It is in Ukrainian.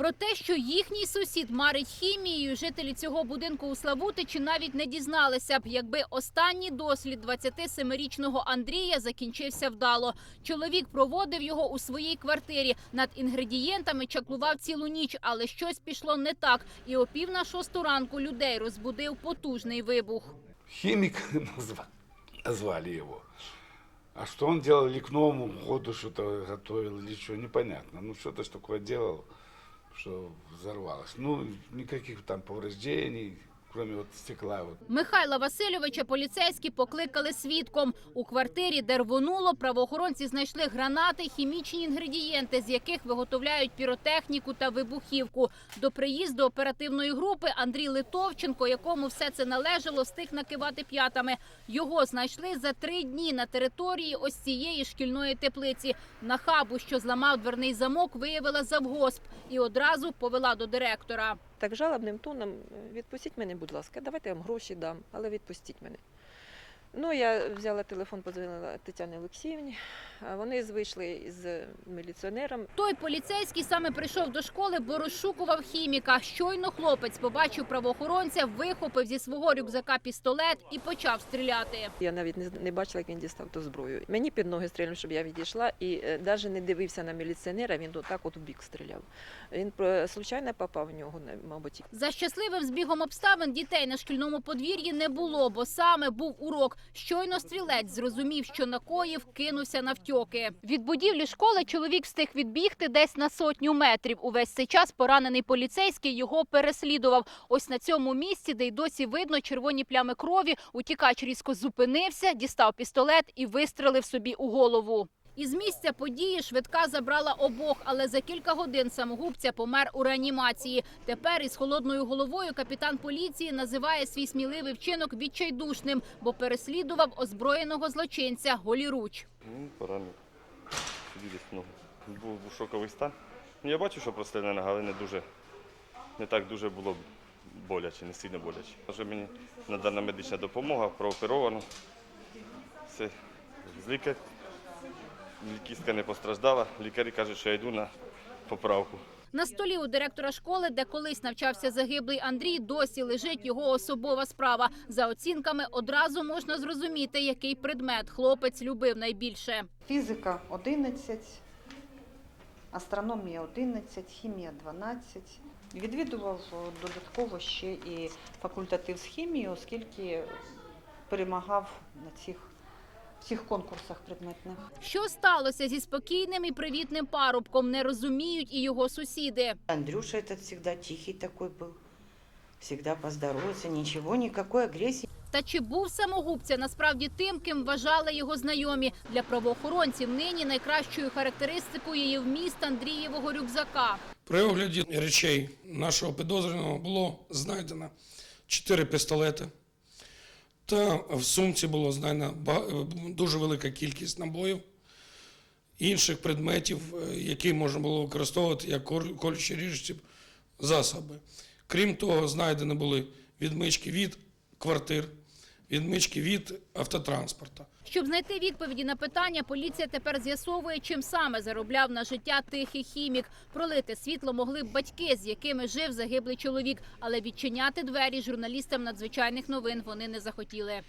Про те, що їхній сусід марить хімією, жителі цього будинку у Славутичі навіть не дізналися б, якби останній дослід 27-річного Андрія закінчився вдало. Чоловік проводив його у своїй квартирі. Над інгредієнтами чаклував цілу ніч, але щось пішло не так. І о пів на шосту ранку людей розбудив потужний вибух. Назва- назвали его. А что он делал или году что-то готовил или что, непонятно. Ну, что-то ж такое делал, что взорвалось. Ну, никаких там повреждений, кроме вот стекла. Михайла Васильовича поліцейські покликали свідком. У квартирі, де рвонуло, правоохоронці знайшли гранати, хімічні інгредієнти, з яких виготовляють піротехніку та вибухівку. До приїзду оперативної групи Андрій Литовченко, якому все це належало, встиг накивати п'ятами. Його знайшли за три дні на території ось цієї шкільної теплиці. На хабу, що зламав дверний замок, виявила завгосп і одразу повела до директора. Так жалобним тоном відпустіть мене, будь ласка, давайте я вам гроші дам, але відпустіть мене. Ну, я взяла телефон, подзвонила Тетяні Олексіївні. Вони вийшли з міліціонером. Той поліцейський саме прийшов до школи, бо розшукував хіміка. Щойно хлопець побачив правоохоронця, вихопив зі свого рюкзака пістолет і почав стріляти. Я навіть не, бачила, як він дістав ту зброю. Мені під ноги стріляв, щоб я відійшла, і навіть не дивився на міліціонера, він отак от в бік стріляв. Він е, случайно попав в нього, мабуть. За щасливим збігом обставин дітей на шкільному подвір'ї не було, бо саме був урок. Щойно стрілець зрозумів, що накоїв, кинувся навтьоки. Від будівлі школи чоловік встиг відбігти десь на сотню метрів. Увесь цей час поранений поліцейський його переслідував. Ось на цьому місці, де й досі видно червоні плями крові, утікач різко зупинився, дістав пістолет і вистрелив собі у голову. Із місця події швидка забрала обох, але за кілька годин самогубця помер у реанімації. Тепер із холодною головою капітан поліції називає свій сміливий вчинок відчайдушним, бо переслідував озброєного злочинця голіруч. Ну, поранив. Був, шоковий стан. Ну, я бачу, що простріляна нога, але не дуже, не так дуже було боляче, не сильно боляче. Вже мені надана медична допомога, прооперовано. Все, з лікар. Кістка не постраждала. Лікарі кажуть, що я йду на поправку. На столі у директора школи, де колись навчався загиблий Андрій, досі лежить його особова справа. За оцінками одразу можна зрозуміти, який предмет хлопець любив найбільше. Фізика 11, астрономія 11, хімія 12. Відвідував додатково ще і факультатив з хімії, оскільки перемагав на цих всіх конкурсах предметних. Що сталося зі спокійним і привітним парубком, не розуміють і його сусіди. Андрюша этот всегда тихий такой был. Всегда поздоровался, ничего, никакой агрессии. Та чи був самогубця насправді тим, ким вважали його знайомі? Для правоохоронців нині найкращою характеристикою є вміст Андрієвого рюкзака. При огляді речей нашого підозрюваного було знайдено чотири пістолети. Та в сумці було знайдено дуже велика кількість набоїв, інших предметів, е, які можна було використовувати як колючі ріжучі засоби. Крім того, знайдені були відмички від квартир, відмички від автотранспорту. Щоб знайти відповіді на питання, поліція тепер з'ясовує, чим саме заробляв на життя тихий хімік. Пролити світло могли б батьки, з якими жив загиблий чоловік, але відчиняти двері журналістам надзвичайних новин вони не захотіли.